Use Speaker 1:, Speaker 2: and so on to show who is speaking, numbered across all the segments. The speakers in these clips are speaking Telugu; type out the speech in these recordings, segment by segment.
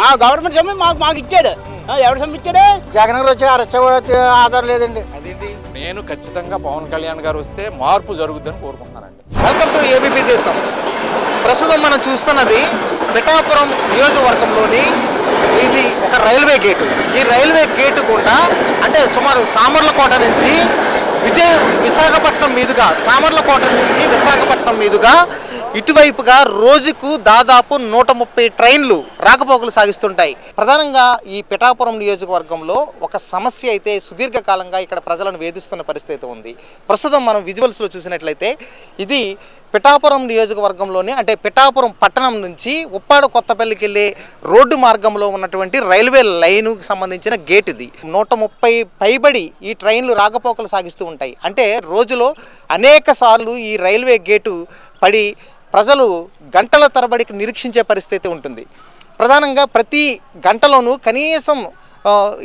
Speaker 1: మా గవర్నమెంట్ సొమ్ము మాకు మాకు ఇచ్చాడు. ఎవరు సొమ్ము ఇచ్చాడు?
Speaker 2: జగన్ గారు వచ్చి అరచ ఆధారం లేదండి.
Speaker 3: అదేంటి? నేను ఖచ్చితంగా పవన్ కళ్యాణ్ గారు వస్తే మార్పు జరుగుద్దని కోరుకుంటున్నానండి.
Speaker 2: వెల్కమ్ టు ఏబీపీ దేశం. ప్రస్తుతం మనం చూస్తున్నది పిఠాపురం నియోజకవర్గంలోని ఇది ఒక రైల్వే గేటు. ఈ రైల్వే గేటు గుండా అంటే సుమారు సామర్లకోట నుంచి విజయ విశాఖపట్నం మీదుగా సామర్లకోట నుంచి విశాఖపట్నం మీదుగా ఇటువైపుగా రోజుకు దాదాపు నూట ముప్పై ట్రైన్లు రాకపోకలు సాగిస్తుంటాయి. ప్రధానంగా ఈ పిఠాపురం నియోజకవర్గంలో ఒక సమస్య అయితే సుదీర్ఘకాలంగా ఇక్కడ ప్రజలను వేధిస్తున్న పరిస్థితి ఉంది. ప్రస్తుతం మనం విజువల్స్లో చూసినట్లయితే ఇది పిఠాపురం నియోజకవర్గంలోనే అంటే పిఠాపురం పట్టణం నుంచి ఉప్పాడు కొత్తపల్లికి వెళ్ళే రోడ్డు మార్గంలో ఉన్నటువంటి రైల్వే లైన్కు సంబంధించిన గేట్ ఇది. నూట ముప్పై పైబడి ఈ ట్రైన్లు రాకపోకలు సాగిస్తూ ఉంటాయి. అంటే రోజులో అనేక సార్లు ఈ రైల్వే గేటు పడి ప్రజలు గంటల తరబడికి నిరీక్షించే పరిస్థితి ఉంటుంది. ప్రధానంగా ప్రతి గంటలోనూ కనీసం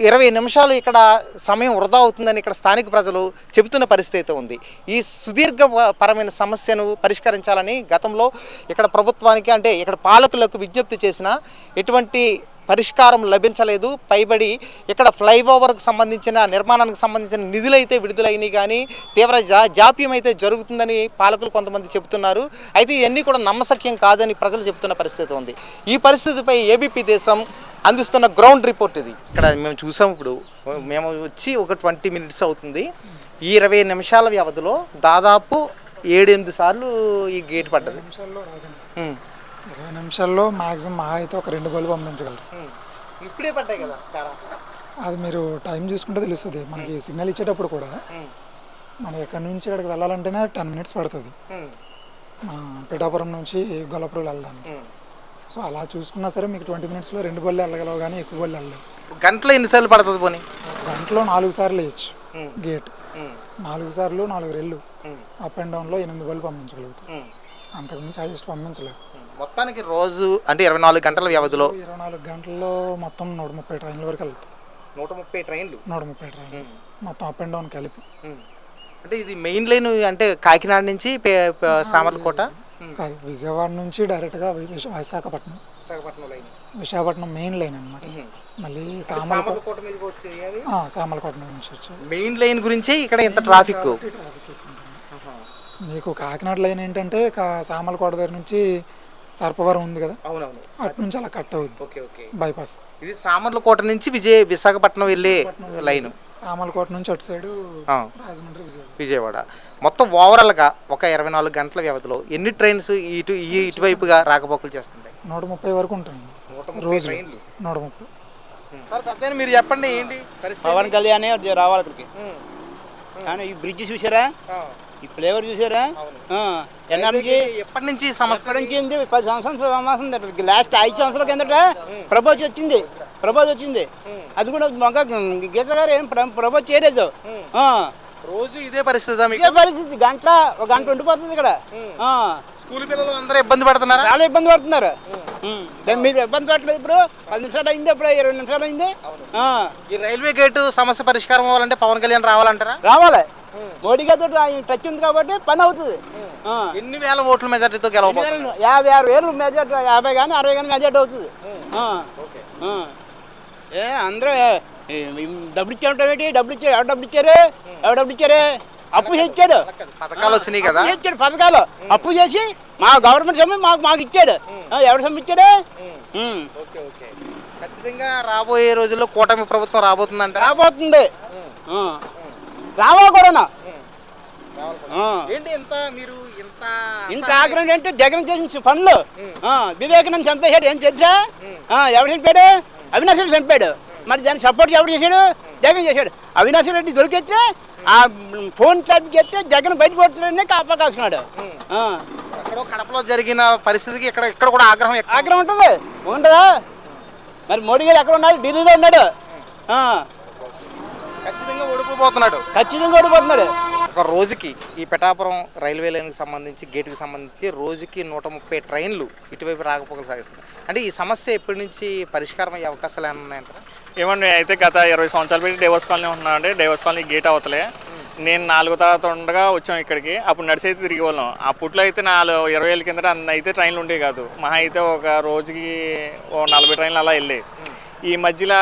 Speaker 2: ఇరవై నిమిషాలు ఇక్కడ సమయం వృధా అవుతుందని ఇక్కడ స్థానిక ప్రజలు చెబుతున్న పరిస్థితి అయితే ఉంది. ఈ సుదీర్ఘ పరమైన సమస్యను పరిష్కరించాలని గతంలో ఇక్కడ ప్రభుత్వానికి అంటే ఇక్కడ పాలకులకు విజ్ఞప్తి చేసిన ఎటువంటి పరిష్కారం లభించలేదు. పైబడి ఇక్కడ ఫ్లైఓవర్కి సంబంధించిన నిర్మాణానికి సంబంధించిన నిధులు అయితే విడుదలైనవి కానీ తీవ్ర జా జాప్యం అయితే జరుగుతుందని పాలకులు కొంతమంది చెబుతున్నారు. అయితే ఇవన్నీ కూడా నమ్మశక్యం కాదని ప్రజలు చెబుతున్న పరిస్థితి ఉంది. ఈ పరిస్థితిపై ఏబీపీ దేశం అందిస్తున్న గ్రౌండ్ రిపోర్ట్ ఇది. ఇక్కడ మేము చూసాం ఇప్పుడు. మేము వచ్చి ఒక ట్వంటీ మినిట్స్ అవుతుంది. ఈ ఇరవై నిమిషాల వ్యవధిలో దాదాపు ఏడెనిమిది సార్లు ఈ గేట్ పడ్డది.
Speaker 4: నిమిషాల్లో మ్యాక్సిమం మహా అయితే ఒక రెండు గోలు పంపించగలరు.
Speaker 2: ఇప్పుడే పడ్డాయి కదా చాలా
Speaker 4: అది మీరు టైం చూసుకుంటే తెలుస్తుంది మనకి సిగ్నల్ ఇచ్చేటప్పుడు కూడా. మనం ఎక్కడి నుంచి ఇక్కడికి వెళ్ళాలంటేనే టెన్ మినిట్స్ పడుతుంది పిఠాపురం నుంచి గొల్లపురం వెళ్ళడానికి. సో అలా చూసుకున్నా సరే మీకు ట్వంటీ మినిట్స్లో రెండు బళ్ళు వెళ్ళగలవు కానీ ఎక్కువ బళ్ళు వెళ్ళలేవు
Speaker 2: గంటలో ఎన్నిసార్లు పడుతుంది పోనీ
Speaker 4: గంటలో నాలుగు సార్లు వేయచ్చు. గేట్. నాలుగు సార్లు నాలుగు రెళ్ళు. అప్ అండ్ డౌన్లో ఎనిమిది బళ్ళు పంపించగలుగుతాం
Speaker 2: ఉమ్.
Speaker 4: అంతకుమించి హైయెస్ట్ పంపించలేవు
Speaker 2: మొత్తానికి రోజు అంటే ఇరవై నాలుగు గంటల వ్యవధిలో
Speaker 4: ఇరవై నాలుగు గంటల్లో మొత్తం నూట ముప్పై ట్రైన్ల వరకు వెళ్తాయి
Speaker 2: నూట ముప్పై ట్రైన్లు?
Speaker 4: నూట ముప్పై ట్రైన్లు. మొత్తం అప్ అండ్ డౌన్ కలిపి.
Speaker 2: అంటే ఇది మెయిన్ లైన్ అంటే కాకినాడ నుంచి సామర్లకోట?
Speaker 4: కాదు విజయవాడ నుంచి డైరెక్ట్గా Visakhapatnam.
Speaker 2: Visakhapatnam line.
Speaker 4: Visakhapatnam main line అనమాట మళ్ళీ
Speaker 2: సామర్లకోట
Speaker 4: సామలకోట నుంచి వచ్చాయి
Speaker 2: మెయిన్ లైన్ గురించి ఇక్కడ ఇంత ట్రాఫిక్
Speaker 4: మీకు కాకినాడ లైన్ ఏంటంటే సామలకోట దగ్గర నుంచి సర్పవరం ఉంది కదా?
Speaker 2: అవునవును.
Speaker 4: అటు నుంచి అలా కట్ అవుద్ది.
Speaker 2: Okay okay.
Speaker 4: బైపాస్.
Speaker 2: ఇది సామర్లకోట నుంచి విజయ విశాఖపట్నం వెళ్ళే లైన్.
Speaker 4: సామలకోట నుంచి అటు సైడు రాజమండ్రి విజయవాడ.
Speaker 2: విజయవాడ. మొత్తం ఓవరాల్గా ఒక ఇరవై నాలుగు గంటల వ్యవధిలో ఎన్ని ట్రైన్స్ ఇటు ఈ ఇటువైపుగా రాకపోకలు చేస్తుంటాయి?
Speaker 4: నూట ముప్పై వరకు ఉంటుంది
Speaker 2: నూట ముప్పై
Speaker 4: రోజు
Speaker 2: ట్రైన్లు.
Speaker 4: నూట ముప్పై.
Speaker 2: మీరు చెప్పండి ఏంటి
Speaker 1: పవన్ కళ్యాణ్ రావాలి ఇక్కడికి కానీ ఈ బ్రిడ్జ్ చూసారా. ఈ ఫ్లేవర్ చూసారా? ఎన్నాళ్ళకి
Speaker 2: ఎప్పటి నుంచి
Speaker 1: ఎప్పటి నుంచి? పది సంవత్సరాలు సమాసం లాస్ట్ ఐదు సంవత్సరాల కిందట ప్రపోజ్ వచ్చింది. ప్రపోజ్ వచ్చింది. అది కూడా మొగ్గ గీత గారు ఏం ప్రపోజ్ చేయలేదు.
Speaker 2: రోజు ఇదే పరిస్థితి
Speaker 1: ఇదే పరిస్థితి. గంట ఒక గంట ఉండిపోతుంది ఇక్కడ. ఆ.
Speaker 2: స్కూల్ పిల్లలు అందరూ ఇబ్బంది పడుతున్నారా?
Speaker 1: చాలా ఇబ్బంది పడుతున్నారు. దాన్ని మీరు ఇబ్బంది పడట్లేదు ఇప్పుడు పది నిమిషాలు అయింది ఇప్పుడు ఇరవై నిమిషాలు అయింది.
Speaker 2: ఈ రైల్వే గేటు సమస్య పరిష్కారం అవ్వాలంటే పవన్ కళ్యాణ్ రావాలంటారా?
Speaker 1: రావాలి. మోడీ గారితో ఆయన టచ్ ఉంది కాబట్టి పని అవుతుంది.
Speaker 2: ఎన్ని వేల ఓట్ల మెజార్టీతో గెలవబోతున్నారు?
Speaker 1: యాభై ఆరు వేలు మెజార్టీ యాభై కానీ అరవై కానీ మెజార్టీ అవుతుంది. ఏ అందరూ డబ్బులు ఇచ్చాడు ఏంటి? డబ్బులు ఇచ్చాడు ఎవరు డబ్బులు ఇచ్చారు? ఎవరు డబ్బులు ఇచ్చారు? అప్పు చేయించాడు.
Speaker 2: పథకాలు వచ్చినాయి కదా.
Speaker 1: పథకాలు. అప్పు చేసి మా గవర్నమెంట్ సొమ్ము మాకు మాకు ఇచ్చాడు. ఎవరు సొమ్ము ఇచ్చాడు? ఉం.
Speaker 2: Okay okay. ఖచ్చితంగా రాబోయే రోజుల్లో కూటమి ప్రభుత్వం రాబోతుందంటారా?
Speaker 1: రాబోతుంది. రావాలి కూడా
Speaker 2: ఏంటి ఇంత మీరు ఇంత
Speaker 1: ఇంత ఆగ్రహం అంటే జగన్ చేసిన పనులు. వివేకానంద చంపేశాడు. ఏం తెలుసా? ఆ, ఎవడు చంపాడు? అవినాష్ రెడ్డి చంపాడు. మరి దాన్ని సపోర్ట్ ఎవడు చేశాడు? జగన్ చేశాడు. అవినాష్ రెడ్డి దొరికితే ఆ ఫోన్ ట్రాప్ చేస్తే జగన్ బయట పడుతున్నాడనే కాపా కాసుకున్నాడు ఆ,
Speaker 2: ఎక్కడో కడపలో జరిగిన పరిస్థితికి ఇక్కడ ఇక్కడ కూడా ఆగ్రహం ఎక్కువ.
Speaker 1: ఆగ్రహం ఉంటుంది. ఉండదా మరి మోడీ గారు ఎక్కడ ఉన్నాడు ఢిల్లీలో ఉన్నాడు. ఆ,
Speaker 2: ఖచ్చితంగా ఓడిపోతున్నాడు
Speaker 1: ఖచ్చితంగా ఓడిపోతున్నాడు.
Speaker 2: ఒక రోజుకి ఈ పిఠాపురం రైల్వే లైన్కి సంబంధించి గేట్కి సంబంధించి రోజుకి నూట ముప్పై ట్రైన్లు ఇటువైపు రాకపోకలు సాగిస్తున్నాయి. అంటే ఈ సమస్య ఎప్పటి నుంచి పరిష్కారం అయ్యే అవకాశాలు ఏమైనా ఉన్నాయంటారా?
Speaker 5: ఏమండి అయితే గత ఇరవై సంవత్సరాలు పెట్టి డేవస్ కాలనీ ఉంటున్నాం అండి డేవస్ కాలనీ గేట్ అవతలే. నేను నాలుగో తరగతి ఉండగా వచ్చాం ఇక్కడికి. అప్పుడు నడిచి అయితే తిరిగి వాళ్ళం అప్పట్లో అయితే నాలుగు ఇరవై ఏళ్ళ కిందట అన్న అయితే ట్రైన్లు ఉండేవి కాదు. మహా అయితే ఒక రోజుకి ఓ నలభై ట్రైన్లు అలా వెళ్ళేవి. ఈ మధ్యలో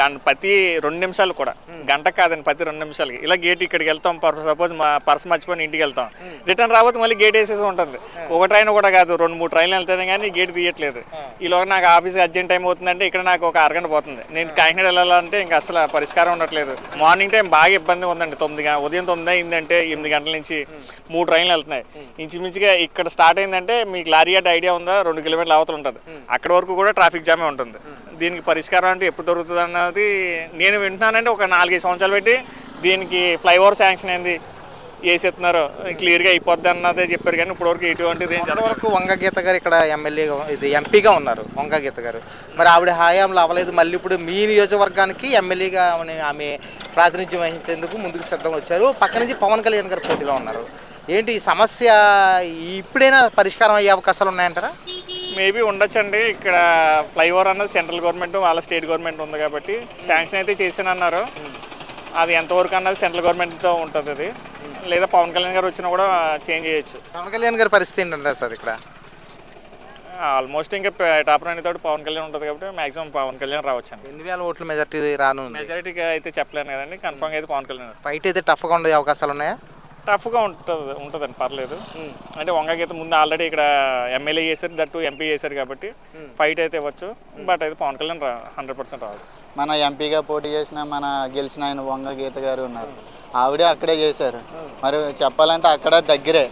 Speaker 5: గంట ప్రతి రెండు నిమిషాలు కూడా గంట కాదండి ప్రతి రెండు నిమిషాలకి. ఇలా గేట్ ఇక్కడికి వెళ్తాం సపోజ్ మా పర్స్ మర్చిపోయి ఇంటికి వెళ్తాం. రిటర్న్ రాబోతే మళ్ళీ గేట్ వేసేసి ఉంటుంది. ఒక ట్రైన్ కూడా కాదు రెండు మూడు ట్రైన్లు వెళ్తాయి కానీ గేట్ తీయట్లేదు. ఈలోగా నాకు ఆఫీస్కి అర్జెంట్ టైం అవుతుందంటే ఇక్కడ నాకు ఒక అరగంట పోతుంది. నేను కాకినాడ వెళ్ళాలంటే ఇంకా అసలు పరిష్కారం ఉండట్లేదు. మార్నింగ్ టైం బాగా ఇబ్బంది ఉందండి. తొమ్మిది గంట ఉదయం తొమ్మిది అయిందంటే ఎనిమిది గంటల నుంచి మూడు ట్రైన్లు వెళ్తున్నాయి. ఇంచుమించుగా ఇక్కడ స్టార్ట్ అయిందంటే మీకు లారీ ఐడియా ఉందా? రెండు కిలోమీటర్ల అవతల ఉంటుంది. అక్కడ వరకు కూడా ట్రాఫిక్ జామే ఉంటుంది. దీనికి పరిష్కారం అంటే ఎప్పుడు దొరుకుతుంది అన్నది నేను వింటున్నానంటే ఒక నాలుగైదు సంవత్సరాలు పెట్టి దీనికి ఫ్లైఓవర్ శాంక్షన్ అయింది. వేసేస్తున్నారు క్లియర్గా అయిపోద్ది అన్నదే చెప్పారు కానీ ఇప్పటివరకు ఎటువంటిది ఏం
Speaker 2: వరకు వంగ గీత గారు ఇక్కడ ఎమ్మెల్యేగా ఇది ఎంపీగా ఉన్నారు వంగ గీత గారు. మరి ఆవిడ హయాంలో అవ్వలేదు. మళ్ళీ ఇప్పుడు మీ నియోజకవర్గానికి ఎమ్మెల్యేగా ఆమె ఆమె ప్రాతినిధ్యం వహించేందుకు ముందుకు సిద్ధం వచ్చారు. పక్క నుంచి పవన్ కళ్యాణ్ గారు పోటీలో ఉన్నారు. ఏంటి ఈ సమస్య ఇప్పుడైనా పరిష్కారం అయ్యే అవకాశాలు ఉన్నాయంటారా?
Speaker 5: మేబీ ఉండొచ్చండి. ఇక్కడ ఫ్లైఓవర్ అన్నది సెంట్రల్ గవర్నమెంట్ వాళ్ళ స్టేట్ గవర్నమెంట్ ఉంది కాబట్టి శాంక్షన్ అయితే చేశానన్నారు అది ఎంతవరకు అన్నది సెంట్రల్ గవర్నమెంట్తో ఉంటుంది అది. లేదా పవన్ కళ్యాణ్ గారు వచ్చినా కూడా చేంజ్ చేయొచ్చు.
Speaker 2: పవన్ కళ్యాణ్ గారి పరిస్థితి ఏంటంటారు సార్ ఇక్కడ?
Speaker 5: ఆల్మోస్ట్ ఇంకా టాప్ రాని తోటి పవన్ కళ్యాణ్ ఉంటుంది కాబట్టి మాక్సిమం పవన్ కళ్యాణ్ రావచ్చండి.
Speaker 2: ఎన్ని వేల ఓట్ల మెజార్టీ రానుంది?
Speaker 5: మెజారిటీగా అయితే చెప్పలేను కదండి. కన్ఫర్మ్గా అయితే పవన్ కళ్యాణ్
Speaker 2: ఫైట్ అయితే టఫ్గా ఉండే అవకాశాలు ఉన్నాయా?
Speaker 5: టఫ్గా ఉంటుంది ఉంటుందండి పర్లేదు. అంటే వంగగీత ముందు ఆల్రెడీ ఇక్కడ ఎమ్మెల్యే చేశారు దట్టు ఎంపీ చేశారు కాబట్టి ఫైట్ అయితే ఇవ్వచ్చు. బట్ అయితే పవన్ కళ్యాణ్ హండ్రెడ్ పర్సెంట్ రావచ్చు.
Speaker 6: మన ఎంపీగా పోటీ చేసిన మన గెలిచిన ఆయన వంగ గీత గారు ఉన్నారు. ఆవిడే అక్కడే చేశారు. మరి చెప్పాలంటే అక్కడ దగ్గరే.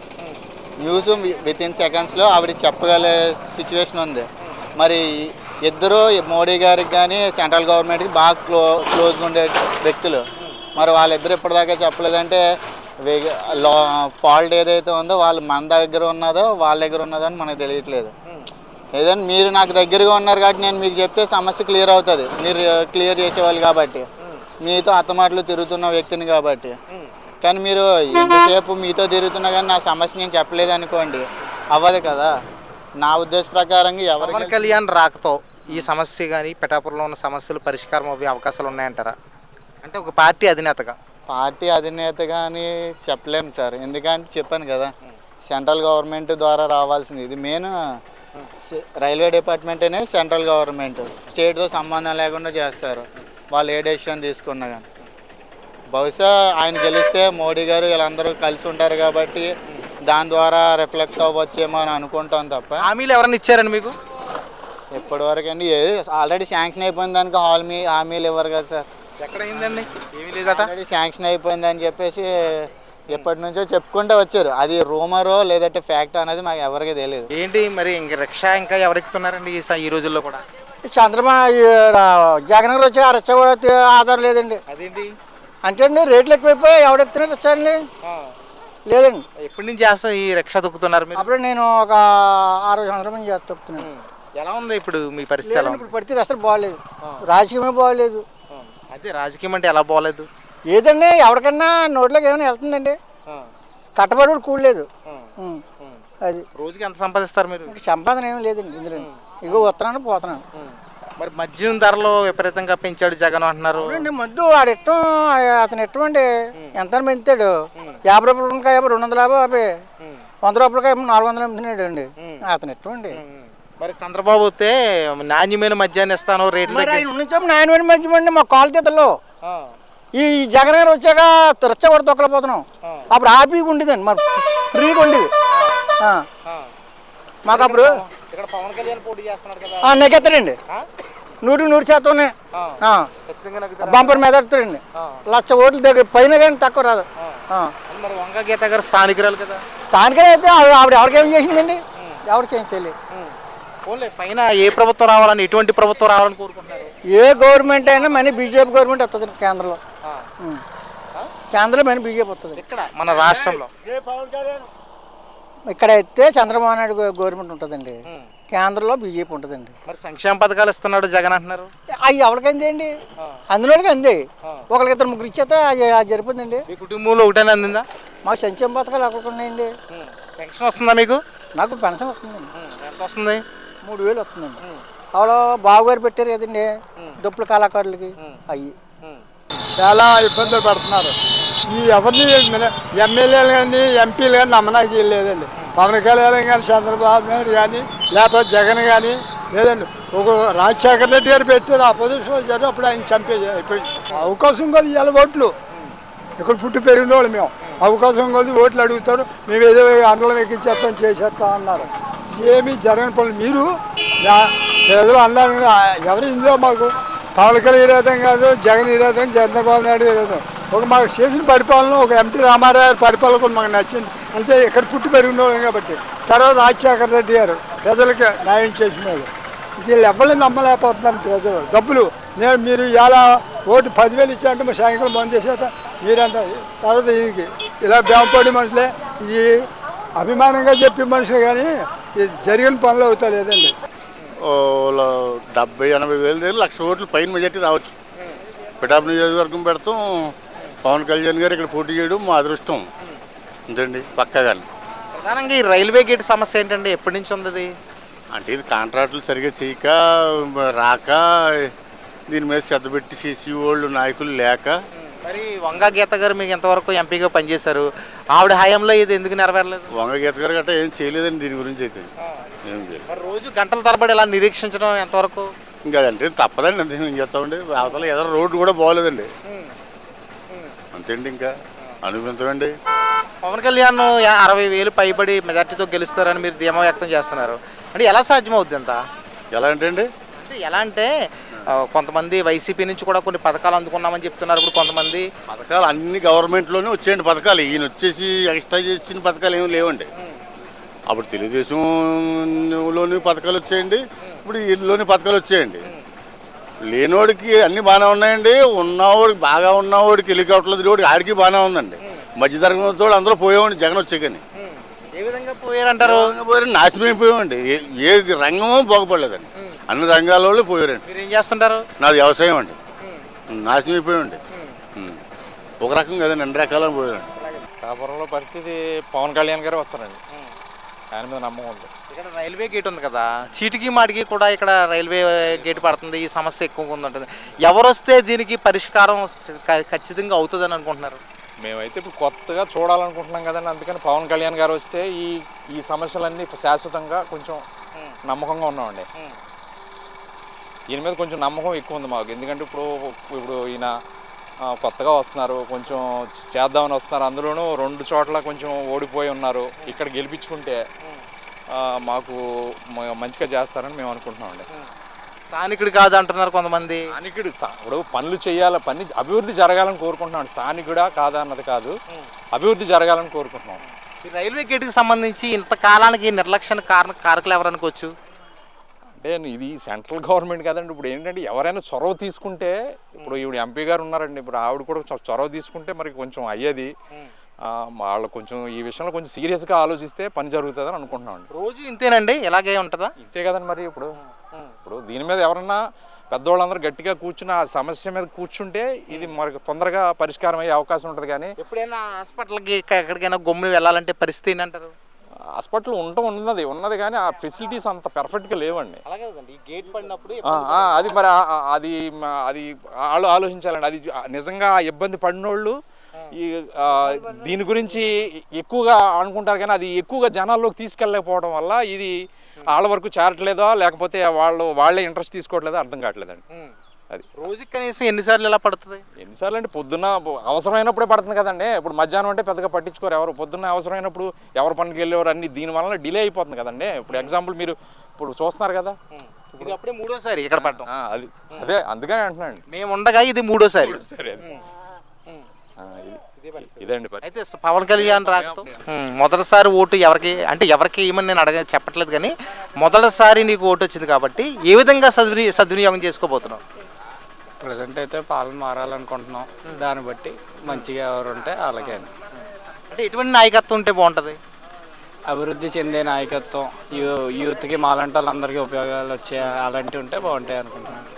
Speaker 6: న్యూస్ విత్ ఇన్ సెకండ్స్లో ఆవిడ చెప్పగల సిచ్యువేషన్ ఉంది. మరి ఇద్దరు మోడీ గారికి కానీ సెంట్రల్ గవర్నమెంట్కి బాగా క్లో క్లోజ్గా ఉండే వ్యక్తులు. మరి వాళ్ళిద్దరు ఇప్పటిదాకా చెప్పలేదంటే లా ఫాల్ట్ ఏదైతే ఉందో వాళ్ళు మన దగ్గర ఉన్నదో వాళ్ళ దగ్గర ఉన్నదో అని మనకు తెలియట్లేదు. ఏదైనా మీరు నాకు దగ్గరగా ఉన్నారు కాబట్టి నేను మీకు చెప్తే సమస్య క్లియర్ అవుతుంది. మీరు క్లియర్ చేసేవాళ్ళు కాబట్టి. మీతో అత్తమాటలు తిరుగుతున్న వ్యక్తిని కాబట్టి. కానీ మీరు ఎంతసేపు మీతో తిరుగుతున్నా కానీ నా సమస్య నేను చెప్పలేదు అనుకోండి అవ్వదు కదా. నా ఉద్దేశ ప్రకారంగా
Speaker 2: పవన్ కళ్యాణ్ రాకతో ఈ సమస్య కానీ పిఠాపురంలో ఉన్న సమస్యలు పరిష్కారం అయ్యే అవకాశాలు ఉన్నాయంటారా? అంటే ఒక పార్టీ అధినేతగా.
Speaker 6: పార్టీ అధినేత కానీ చెప్పలేము సార్. ఎందుకంటే చెప్పాను కదా సెంట్రల్ గవర్నమెంట్ ద్వారా రావాల్సింది. ఇది మెయిన్ రైల్వే డిపార్ట్మెంట్ అనే సెంట్రల్ గవర్నమెంట్. స్టేట్తో సంబంధం లేకుండా చేస్తారు. వాళ్ళు ఏ డెసిషన్ తీసుకున్నా కానీ బహుశా ఆయన గెలిస్తే మోడీ గారు వీళ్ళందరూ కలిసి ఉంటారు కాబట్టి దాని ద్వారా రిఫ్లెక్ట్ అవ్వచ్చేమో అని అనుకుంటాం తప్ప.
Speaker 2: హామీలు ఎవరైనా ఇచ్చారండి మీకు?
Speaker 6: ఇప్పటివరకు అండి ఆల్రెడీ శాంక్షన్ అయిపోయిన దానికి హామీ హామీలు ఇవ్వరు కదా సార్.
Speaker 2: ఎక్కడ అయిందండి ఏమీ లేదట.
Speaker 6: ఆల్రెడీ శాంక్షన్ అయిపోయిందని చెప్పేసి ఎప్పటి నుంచో చెప్పుకుంటూ వచ్చారు. అది రూమరో లేదంటే ఫ్యాక్ట్ అనేది మాకు ఎవరికి తెలియదు
Speaker 2: ఏంటి మరి ఇంక రిక్షా ఇంకా ఎవరు ఎక్కుతున్నారండి ఈ స- ఈ రోజుల్లో కూడా?
Speaker 7: చంద్రబాబు జగన్ గారు వచ్చి ఆ రిచ్చ కూడా తే- ఆధారం లేదండి.
Speaker 2: అదేంటి?
Speaker 7: అంటే అండి రేట్లు ఎక్కువైపోయి ఎవడెక్కుతున్నారు రిచ్చా అండి? లేదండి.
Speaker 2: ఎప్పటి నుంచి చేస్తా ఈ రిక్షా తొక్కుతున్నారు మీరు?
Speaker 7: అప్పుడు నేను ఒక ఆరు సంవత్సరం నుంచి
Speaker 2: ఎలా ఉంది ఇప్పుడు మీ పరిస్థితి ఎలా ఉంది?
Speaker 7: ఇప్పుడు పడితే అసలు బాగాలేదు రాజకీయమే బాగాలేదు
Speaker 2: అదే రాజకీయం అంటే ఎలా బాగలేదు?
Speaker 7: ఏదండి ఎవరికన్నా నోట్లోకి ఏమైనా వెళ్తుందండి. కట్టబడి కూడా కూడలేదు. అది.
Speaker 2: రోజుకి ఎంత సంపాదిస్తారు మీరు?
Speaker 7: సంపాదన ఏమీ లేదండి ఇందులో ఇగో వస్తున్నాను పోతున్నాను.
Speaker 2: మరి మద్యం ధరలు విపరీతంగా పెంచాడు జగన్ అంటున్నారు.
Speaker 7: మద్దు ఆడు ఇష్టం అతను ఇష్టం అండి ఎంత పెంచాడు? యాభై రూపాయలు కాయ రెండు వందల యాభై వంద రూపాయలకాయ నాలుగు వందలు అమ్ముతున్నాడు అండి అతను ఇష్టం అండి
Speaker 2: మరి చంద్రబాబు వస్తే నాణ్యమైన మద్యాన్ని ఇస్తాను రేట్లు
Speaker 7: మరి
Speaker 2: తగ్గి.
Speaker 7: ఆయన నుంచి నాయన మంచి అండి మా కాలు తీతల్లో. ఈ జగన్ గారు వచ్చాక రెచ్చ కూడా తొక్కలేకపోతున్నాం. అప్పుడు హ్యాపీగా ఉండేదండి మరి ఫ్రీగా ఉండేది. ఆ. మాకు అప్పుడు
Speaker 2: ఇక్కడ పవన్ కళ్యాణ్ పోటీ కదా.
Speaker 7: నెగ్గెత్తాడండి. నూటికి నూరు శాతం
Speaker 2: ఖచ్చితంగా నాకు
Speaker 7: బంపర్ మీద ఎత్తాడండి. లక్ష ఓట్లు దగ్గర పైన కానీ తక్కువ రాదు. ఆ.
Speaker 2: మరి వంగ గీత గారు స్థానికురాలు కదా.
Speaker 7: స్థానికనే అయితే ఆవిడ ఆవిడ ఎవరికేం చేసిందండి? ఎవరికేం చేయలేదు.
Speaker 2: పైన ఏ ప్రభుత్వం రావాలని ఎటువంటి ప్రభుత్వం రావాలని కోరుకుంటున్నారు?
Speaker 7: ఏ గవర్నమెంట్ అయినా మన బీజేపీ గవర్నమెంట్ వస్తుంది కేంద్రంలో. ఉం. కేంద్రంలో మన బీజేపీ వస్తుంది
Speaker 2: ఇక్కడ మన రాష్ట్రంలో.
Speaker 7: ఇక్కడ అయితే చంద్రబాబు నాయుడు గవ- గవర్నమెంట్ ఉంటుందండి. కేంద్రంలో బీజేపీ ఉంటుందండి.
Speaker 2: మరి సంక్షేమ పథకాలు ఇస్తున్నాడు జగన్ అంటున్నారు.
Speaker 7: అవి ఎవరికి అంది అందులోకి అంది. ఒకరికి ఇద్దరు ముగ్గురు ఇచ్చేస్తే అది అది జరిపోయిందండి
Speaker 2: మీ కుటుంబంలో ఒకటేనా అందిందా?
Speaker 7: మాకు సంక్షేమ పథకాలు ఎక్కడికి ఉన్నాయండి.
Speaker 2: పెన్షన్ వస్తుందా మీకు?
Speaker 7: నాకు పెన్షన్ వస్తుందండి.
Speaker 2: ఎంత వస్తుంది?
Speaker 7: మూడు వేలు వస్తుందండి అవలో బావగారు పెట్టారు కదండి దుప్పుల కళాకారులకి. అయ్యి.
Speaker 8: చాలా ఇబ్బందులు పడుతున్నారు. ఈ ఎవరిని ఎమ్మెల్యేలు కానీ ఎంపీలు కానీ నమ్మడానికి లేదండి. పవన్ కళ్యాణ్ కానీ చంద్రబాబు నాయుడు కానీ లేకపోతే జగన్ కానీ లేదండి. ఒక రాజశేఖర రెడ్డి గారు పెట్టారు ఆ పొజిషన్లో జరిగి అప్పుడు ఆయన చంపేది అయిపోయింది. అవకాశం కాదు ఇవాళ ఓట్లు. ఇక్కడ పుట్టి పెరిగిన వాళ్ళు మేము. అవకాశం కొద్ది ఓట్లు అడుగుతారు మేము ఏదో అండలం ఎక్కించేస్తాం చేసేస్తాం అన్నారు. ఏమీ జరగని పనులు. మీరు నా- ప్రజలు అన్నారు ఎవరు ఇందులో మాకు పవన్ కళ్యాణ్ విరోధం కాదు జగన్ విరోధం చంద్రబాబు నాయుడు విరోధం ఒక మాకు చేసిన పరిపాలన ఒక ఎంటీ రామారావు గారి పరిపాలన కూడా మాకు నచ్చింది. అంతే ఇక్కడ పుట్టి పెరిగిన వాళ్ళం కాబట్టి. తర్వాత రాజశేఖర రెడ్డి గారు ప్రజలకి న్యాయం చేసిన వాళ్ళు వీళ్ళు ఎవరిని నమ్మలేకపోతున్నారు ప్రజలు. డబ్బులు. నేను మీరు ఎలా ఓటు పదివేలు ఇచ్చారంటే మా సాయంకాలం బంద్ చేసేత మీరంటారు తర్వాత ఇది ఇలా బేమపడి మనుషులే. ఇది అభిమానంగా చెప్పే మనుషులు కానీ జరిగిన పనులు అవుతా లేదండి.
Speaker 9: డెబ్బై ఎనభై వేల దగ్గర లక్ష ఓట్లు పైన మెజార్టీ రావచ్చు. పిఠాపు నియోజకవర్గం పెడతాం. పవన్ కళ్యాణ్ గారు ఇక్కడ పోటీ చేయడం మా అదృష్టం. అంతేండి పక్కగాని.
Speaker 2: ప్రధానంగా ఈ రైల్వే గేట్ సమస్య ఏంటండి? ఎప్పటి నుంచి ఉంది?
Speaker 9: అంటే ఇది కాంట్రాక్టులు సరిగ్గా చేయక రాక దీని మీద శ్రద్ధ పెట్టి చేసి వాళ్ళు నాయకులు లేక
Speaker 2: మరి వంగా గీత గారు మీకు ఎంతవరకు ఎంపీగా పనిచేశారు? ఆవిడ హయాంలో ఇది ఎందుకు నెరవేరలేదు?
Speaker 9: వంగ గీత గారు గట్రా ఏం చేయలేదండి దీని గురించి అయితే. ఏం చేయలేదు.
Speaker 2: మరి రోజు గంటల తరబడి ఇలా నిరీక్షించడం ఎంతవరకు?
Speaker 9: ఇంకా అంటే తప్పదండి అంతే ఏం చేస్తామండి అవతల ఎదురు రోడ్డు కూడా బాగోలేదండి. అంతేండి ఇంకా. అనుకుంటామండి
Speaker 2: పవన్ కళ్యాణ్ అరవై వేలు పైబడి మెజార్టీతో గెలుస్తారని మీరు ధీమా వ్యక్తం చేస్తున్నారు. అంటే ఎలా సాధ్యమవుద్ది అంత?
Speaker 9: ఎలా అంటే
Speaker 2: ఎలా అంటే కొంతమంది వైసీపీ నుంచి కూడా కొన్ని పథకాలు అందుకున్నామని చెప్తున్నారు ఇప్పుడు కొంతమంది.
Speaker 9: పథకాలు అన్ని గవర్నమెంట్లోనే వచ్చేయండి పథకాలు. ఈయన వచ్చేసి ఎక్స్ట్రా చేసిన పథకాలు ఏమి లేవండి. అప్పుడు తెలుగుదేశంలోని పథకాలు వచ్చేయండి ఇప్పుడు వీళ్ళలోని పథకాలు వచ్చేయండి. లేనివాడికి అన్ని బాగానే ఉన్నాయండి. ఉన్నవాడికి బాగా ఉన్నవాడికి హెలికాప్టర్లు తిరిగి ఆడికి బాగానే ఉందండి. మధ్యతరగతి వాళ్ళు అందరూ పోయేవాడి జగన్ వచ్చాకని
Speaker 2: ఏ విధంగా పోయారంటారు?
Speaker 9: పోయారు నాశనం అయిపోయామండి ఏ ఏ రంగమో బాగుపడలేదండి. అన్ని రంగాల వాళ్ళు పోయారండి.
Speaker 2: మీరు ఏం చేస్తుంటారు?
Speaker 9: నాది వ్యవసాయం అండి. నాశనం అయిపోయామండి. ఉం. ఒక రకం కదండి అన్ని రకాలను పోయారండి.
Speaker 3: కాపురంలో పరిస్థితి పవన్ కళ్యాణ్ గారే వస్తారండి. ఆయన మీద నమ్మకం ఉంది.
Speaker 2: ఇక్కడ రైల్వే గేట్ ఉంది కదా చీటికి మాటికి కూడా ఇక్కడ రైల్వే గేట్ పడుతుంది ఈ సమస్య ఎక్కువగా ఉందంటుంది. ఎవరు వస్తే దీనికి పరిష్కారం ఖచ్చితంగా అవుతుందని అనుకుంటున్నారు?
Speaker 3: మేమైతే ఇప్పుడు కొత్తగా చూడాలనుకుంటున్నాం కదండి అందుకని పవన్ కళ్యాణ్ గారు వస్తే ఈ ఈ సమస్యలన్నీ శాశ్వతంగా కొంచెం నమ్మకంగా ఉన్నామండి. ఈయన మీద కొంచెం నమ్మకం ఎక్కువ ఉంది మాకు. ఎందుకంటే ఇప్పుడు ఇప్పుడు ఈయన కొత్తగా వస్తున్నారు. కొంచెం చేద్దామని వస్తున్నారు. అందులోనూ రెండు చోట్ల కొంచెం ఓడిపోయి ఉన్నారు. ఇక్కడ గెలిపించుకుంటే మాకు మంచిగా చేస్తారని మేము అనుకుంటున్నామండి
Speaker 2: స్థానికుడు కాదు అంటున్నారు కొంతమంది.
Speaker 3: స్థానికుడు స్థా- ఇప్పుడు పనులు చేయాలి పని అభివృద్ధి జరగాలని కోరుకుంటున్నాం స్థానికుడా కాదా అన్నది కాదు. అభివృద్ధి జరగాలని కోరుకుంటున్నాం.
Speaker 2: రైల్వే గేట్కి సంబంధించి ఇంత కాలానికి నిర్లక్ష్యానికి కారణ కారకులు ఎవరు అనుకోవచ్చు
Speaker 3: అంటే ఇది సెంట్రల్ గవర్నమెంట్ కదండి. ఇప్పుడు ఏంటంటే ఎవరైనా చొరవ తీసుకుంటే ఇప్పుడు ఈవిడ ఎంపీ గారు ఉన్నారండి. ఇప్పుడు ఆవిడ కూడా చొరవ తీసుకుంటే మరి కొంచెం అయ్యేది. వాళ్ళు కొంచెం ఈ విషయంలో కొంచెం సీరియస్గా ఆలోచిస్తే పని జరుగుతుందని అనుకుంటున్నామండి
Speaker 2: రోజు ఇంతేనండి? ఇలాగే ఉంటుందా?
Speaker 3: ఇంతే కదండి మరి ఇప్పుడు. ఇప్పుడు దీని మీద ఎవరన్నా పెద్దవాళ్ళందరూ గట్టిగా కూర్చుని ఆ సమస్య మీద కూర్చుంటే ఇది మనకు తొందరగా పరిష్కారం అయ్యే అవకాశం ఉంటుంది కానీ
Speaker 2: ఎప్పుడైనా హాస్పిటల్కి ఎక్కడికైనా గమ్ముని వెళ్ళాలంటే పరిస్థితి ఏంటంటారు?
Speaker 3: హాస్పిటల్ ఉండటం ఉన్నది ఉన్నది కానీ ఆ ఫెసిలిటీస్ అంత పర్ఫెక్ట్గా లేవండి.
Speaker 2: గేట్ పడినప్పుడు
Speaker 3: అది మరి అది అది ఆలో ఆలోచించాలండి. అది నిజంగా ఇబ్బంది పడినోళ్ళు ఈ దీని గురించి ఎక్కువగా అనుకుంటారు కానీ అది ఎక్కువగా జనాల్లోకి తీసుకెళ్ళకపోవడం వల్ల ఇది వాళ్ళ వరకు చేరట్లేదో లేకపోతే వాళ్ళు వాళ్ళే ఇంట్రెస్ట్ తీసుకోవట్లేదో అర్థం కావట్లేదండి. అది.
Speaker 2: రోజుకి కనీసం ఎన్నిసార్లు ఇలా పడుతుంది?
Speaker 3: ఎన్నిసార్లు అంటే పొద్దున్న అవసరమైనప్పుడే పడుతుంది కదండి. ఇప్పుడు మధ్యాహ్నం అంటే పెద్దగా పట్టించుకోరు ఎవరు. పొద్దున్న అవసరమైనప్పుడు ఎవరు పనికి వెళ్ళేవారు అన్ని దీని వలన డిలే అయిపోతుంది కదండి. ఇప్పుడు ఎగ్జాంపుల్ మీరు ఇప్పుడు చూస్తున్నారు కదా.
Speaker 2: ఇది అప్పుడే మూడోసారి ఇక్కడ పడటం
Speaker 3: ఆ, అది. అదే అందుకనే అంటున్నాను
Speaker 2: మేము ఉండగా ఇది మూడోసారి.
Speaker 3: అది. ఇదండి.
Speaker 2: అయితే పవన్ కళ్యాణ్ రాకతో మొదటిసారి ఓటు ఎవరికి అంటే ఎవరికి ఏమని నేను అడగ చెప్పట్లేదు కానీ మొదటిసారి నీకు ఓటు వచ్చింది కాబట్టి ఏ విధంగా సద్విని సద్వినియోగం చేసుకోబోతున్నావు?
Speaker 10: ప్రజెంట్ అయితే పాలన మారాలనుకుంటున్నాం. దాన్ని బట్టి మంచిగా ఎవరు ఉంటే అలాగే
Speaker 2: అంటే ఎటువంటి నాయకత్వం ఉంటే బాగుంటుంది?
Speaker 10: అభివృద్ధి చెందే నాయకత్వం యూ యూత్కి మాలాంటి వాళ్ళందరికీ ఉపయోగాలు వచ్చే అలాంటివి ఉంటే బాగుంటాయి అనుకుంటున్నాను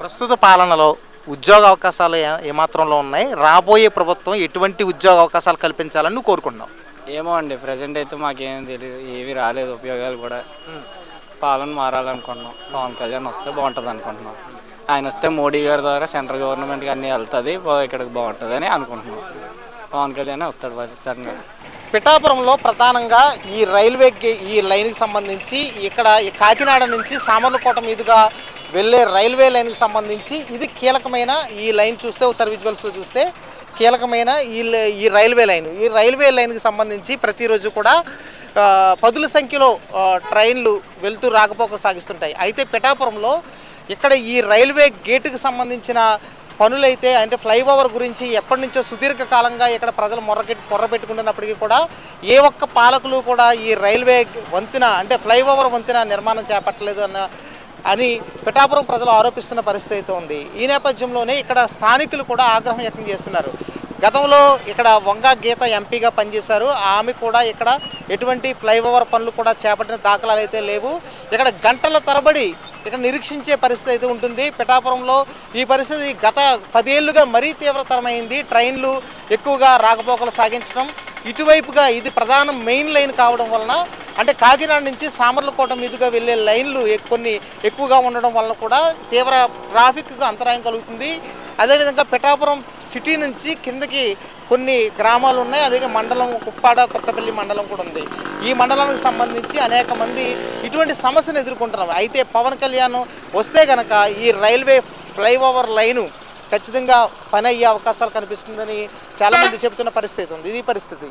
Speaker 2: ప్రస్తుత పాలనలో ఉద్యోగ అవకాశాలు ఏ- ఏమాత్రంలో ఉన్నాయి? రాబోయే ప్రభుత్వం ఎటువంటి ఉద్యోగ అవకాశాలు కల్పించాలని నువ్వు కోరుకుంటున్నావు?
Speaker 10: ఏమో అండి ప్రజెంట్ అయితే మాకేం తెలియదు ఏవి రాలేదు ఉపయోగాలు కూడా. పాలన మారాలనుకుంటున్నాం. పవన్ కళ్యాణ్ వస్తే బాగుంటుంది అనుకుంటున్నాం ఆయన వస్తే మోడీ గారి ద్వారా సెంట్రల్ గవర్నమెంట్కి అన్నీ వెళ్తుంది ఇక్కడికి బాగుంటుంది అని అనుకుంటున్నాం. పవన్ కళ్యాణ్ వస్తాడు సరే
Speaker 2: పిఠాపురంలో ప్రధానంగా ఈ రైల్వే ఈ లైన్కి సంబంధించి ఇక్కడ ఈ కాకినాడ నుంచి సామర్లకోట మీదుగా వెళ్ళే రైల్వే లైన్కి సంబంధించి ఇది కీలకమైన ఈ లైన్ చూస్తే ఒకసారి విజువల్స్లో చూస్తే కీలకమైన ఈ లై- ఈ రైల్వే లైన్. ఈ రైల్వే లైన్కి సంబంధించి ప్రతిరోజు కూడా పదుల సంఖ్యలో ట్రైన్లు వెళ్తూ రాకపోక సాగిస్తుంటాయి. అయితే పిఠాపురంలో ఇక్కడ ఈ రైల్వే గేటుకు సంబంధించిన పనులైతే అంటే ఫ్లైఓవర్ గురించి ఎప్పటి నుంచో సుదీర్ఘకాలంగా ఇక్కడ ప్రజలు మొర్రకెట్టి పొర్రబెట్టుకుంటున్నప్పటికీ కూడా ఏ ఒక్క పాలకులు కూడా ఈ రైల్వే వంతెన అంటే ఫ్లైఓవర్ వంతెన నిర్మాణం చేపట్టలేదు అన్న అని పిఠాపురం ప్రజలు ఆరోపిస్తున్న పరిస్థితి అయితే ఉంది. ఈ నేపథ్యంలోనే ఇక్కడ స్థానికులు కూడా ఆగ్రహం వ్యక్తం చేస్తున్నారు. గతంలో ఇక్కడ వంగ గీత ఎంపీగా పనిచేశారు. ఆమె కూడా ఇక్కడ ఎటువంటి ఫ్లైఓవర్ పనులు కూడా చేపట్టిన దాఖలాలు అయితే లేవు. ఇక్కడ గంటల తరబడి ఇక్కడ నిరీక్షించే పరిస్థితి అయితే ఉంటుంది. పిఠాపురంలో ఈ పరిస్థితి గత పదేళ్ళుగా మరీ తీవ్రతరమైంది. ట్రైన్లు ఎక్కువగా రాకపోకలు సాగించడం ఇటువైపుగా ఇది ప్రధాన మెయిన్ లైన్ కావడం వలన అంటే కాకినాడ నుంచి సామర్లకోట మీదుగా వెళ్ళే లైన్లు కొన్ని ఎక్కువగా ఉండడం వలన కూడా తీవ్ర ట్రాఫిక్కు అంతరాయం కలుగుతుంది. అదేవిధంగా పిఠాపురం సిటీ నుంచి కిందకి కొన్ని గ్రామాలు ఉన్నాయి. అలాగే మండలం కుప్పాడ కొత్తపల్లి మండలం కూడా ఉంది. ఈ మండలానికి సంబంధించి అనేక మంది ఇటువంటి సమస్యను ఎదుర్కొంటున్నాం అయితే పవన్ కళ్యాణ్ వస్తే కనుక ఈ రైల్వే ఫ్లైఓవర్ లైను ఖచ్చితంగా పని అయ్యే అవకాశాలు కనిపిస్తుందని చాలామంది చెబుతున్న పరిస్థితి ఉంది. ఇది పరిస్థితి.